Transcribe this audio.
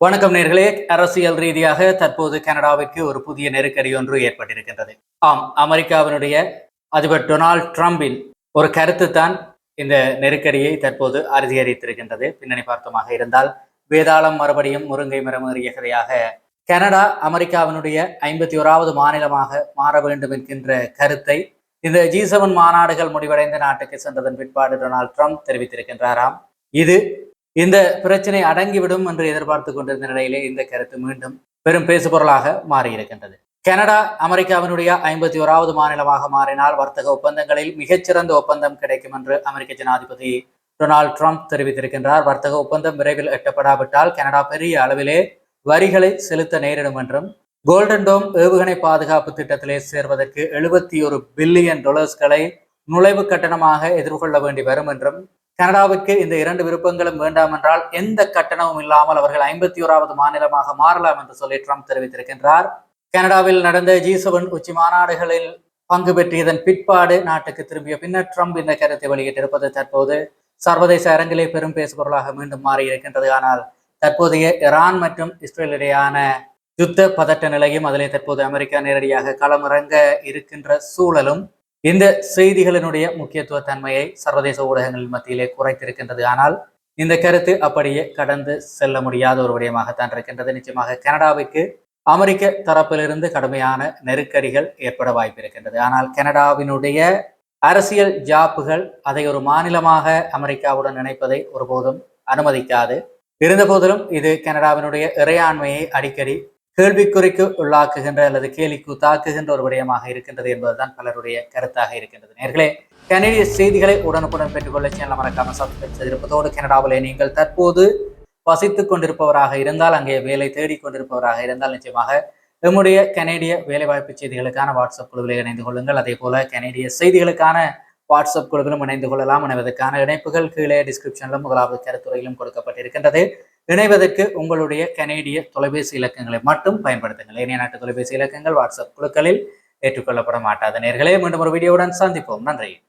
வணக்கம் நேர்களே. அரசியல் ரீதியாக தற்போது கனடாவிற்கு ஒரு புதிய நெருக்கடி ஒன்று ஏற்பட்டிருக்கின்றது. ஆம் அமெரிக்காவினுடைய அதிபர் டொனால்ட் ட்ரம்பின் ஒரு கருத்து தான் இந்த நெருக்கடியை தற்போது அதிகரித்திருக்கின்றது பின்னணி பார்த்தமாக இருந்தால் வேதாளம் மறுபடியும் முருங்கை மரமேறிய கதையாக கனடா அமெரிக்காவினுடைய ஐம்பத்தி ஓராவது மாநிலமாக மாற வேண்டும் என்கின்ற கருத்தை இந்த ஜி செவன் மாநாடுகள் முடிவடைந்த நாட்டுக்கு சென்றதன் பிற்பாடு டொனால்ட் ட்ரம்ப் தெரிவித்திருக்கின்றாராம். இது இந்த பிரச்சனை அடங்கிவிடும் என்று எதிர்பார்த்து கொண்டிருந்த நிலையிலே இந்த கருத்து மீண்டும் பெரும் பேசுபொருளாக மாறியிருக்கின்றது. கனடா அமெரிக்காவினுடைய ஐம்பத்தி ஓராவது மாநிலமாக மாறினால் வர்த்தக ஒப்பந்தங்களில் மிகச்சிறந்த ஒப்பந்தம் கிடைக்கும் என்று அமெரிக்க ஜனாதிபதி டொனால்ட் ட்ரம்ப் தெரிவித்திருக்கின்றார். வர்த்தக ஒப்பந்தம் விரைவில் எட்டப்படாவிட்டால் கனடா பெரிய அளவிலே வரிகளை செலுத்த நேரிடும் என்றும் கோல்டன் டோம் ஏவுகணை பாதுகாப்பு திட்டத்திலே சேர்வதற்கு எழுபத்தி ஒரு பில்லியன் டாலர்ஸ்களை நுழைவு கட்டணமாக எதிர்கொள்ள வேண்டி வரும் என்றும் கனடாவுக்கு இந்த இரண்டு விருப்பங்களும் வேண்டாம் என்றால் எந்த கட்டணமும் இல்லாமல் அவர்கள் ஐம்பத்தி ஓராவது மாநிலமாக மாறலாம் என்று சொல்லி ட்ரம்ப் தெரிவித்திருக்கின்றார். கனடாவில் நடந்த ஜி செவன் உச்சி மாநாடுகளில் பங்கு பெற்றியதன் பிற்பாடு நாட்டுக்கு திரும்பிய பின்னர் ட்ரம்ப் இந்த கருத்தை வெளியிட்டிருப்பது தற்போது சர்வதேச அரங்கிலே பெரும் பேசுபொருளாக மீண்டும் மாறி இருக்கின்றது ஆனால் தற்போதைய இரான் மற்றும் இஸ்ரேல் இடையான யுத்த பதட்ட நிலையும் அதிலே தற்போது அமெரிக்கா நேரடியாக களமிறங்க இருக்கின்ற சூழலும் இந்த செய்திகளினுடைய முக்கியத்துவ தன்மையை சர்வதேச ஊடகங்கள் மத்தியிலே குறைத்திருக்கின்றது. ஆனால் இந்த கருத்து அப்படியே கடந்து செல்ல முடியாத ஒரு விடயமாகத்தான் இருக்கின்றது. நிச்சயமாக கனடாவுக்கு அமெரிக்க தரப்பிலிருந்து கடுமையான நெருக்கடிகள் ஏற்பட வாய்ப்பு இருக்கின்றது. ஆனால் கனடாவினுடைய அரசியல் ஜாப்புகள் அதை ஒரு மாநிலமாக அமெரிக்காவுடன் இணைப்பதை ஒருபோதும் அனுமதிக்காது. இருந்தபோதிலும் இது கனடாவினுடைய இறையாண்மையை அடிக்கடி கேள்விக்குறிக்கு உள்ளாக்குகின்ற அல்லது கேலிக்கு தாக்குகின்ற ஒரு விடயமாக இருக்கின்றது என்பதுதான் பலருடைய கருத்தாக இருக்கின்றது. நேர்களே கனடிய செய்திகளை உடனுக்குடன் பெற்றுக்கொள்ள சேனல் மறக்காம சப்ஸ்கிரைப் செய்திருப்பதோடு கனடாவிலே நீங்கள் தற்போது வசித்துக் கொண்டிருப்பவராக இருந்தால் அங்கே வேலை தேடிக் கொண்டிருப்பவராக இருந்தால் நிச்சயமாக நம்முடைய கனேடிய வேலைவாய்ப்பு செய்திகளுக்கான வாட்ஸ்அப் குழுவில் இணைந்து கொள்ளுங்கள். அதே போல கனேடிய செய்திகளுக்கான வாட்ஸ்அப் குழுவிலும் இணைந்து கொள்ளலாம். இணைவதற்கான இணைப்புகள் கீழே டிஸ்கிரிப்ஷனிலும் முதலாவது கருத்துறையிலும் கொடுக்கப்பட்டிருக்கின்றது. இணைவதற்கு உங்களுடைய கனேடிய தொலைபேசி இலக்கங்களை மட்டும் பயன்படுத்துங்கள். ஏனைய நாட்டு தொலைபேசி இலக்கங்கள் வாட்ஸ்அப் குழுக்களில் ஏற்றுக்கொள்ளப்பட மாட்டாத நேர்களே மீண்டும் ஒரு வீடியோவுடன் சந்திப்போம். நன்றி.